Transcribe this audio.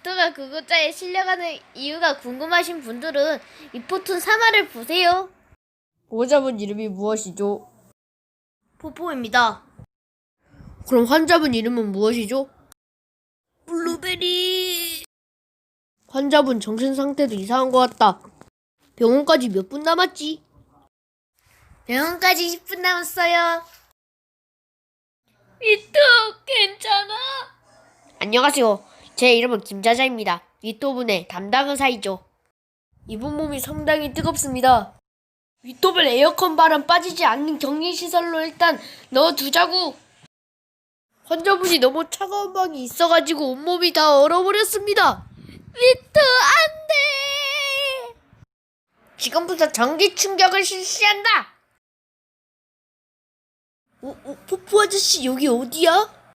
제가 구급자에 실려가는 이유가 궁금하신 분들은 리포툰 3화를 보세요. 보호자분 이름이 무엇이죠? 포포입니다. 그럼 환자분 이름은 무엇이죠? 블루베리. 환자분 정신 상태도 이상한 것 같다. 병원까지 몇 분 남았지? 병원까지 10분 남았어요. 이토 괜찮아? 안녕하세요. 제 이름은 김자자입니다. 위토분의 담당 의사이죠. 이분 몸이 상당히 뜨겁습니다. 위토분 에어컨 바람 빠지지 않는 격리시설로 일단 넣어두자고. 환자분이 너무 차가운 방이 있어가지고 온몸이 다 얼어버렸습니다. 이토 안 돼. 지금부터 전기 충격을 실시한다. 어, 어, 포포 아저씨 여기 어디야?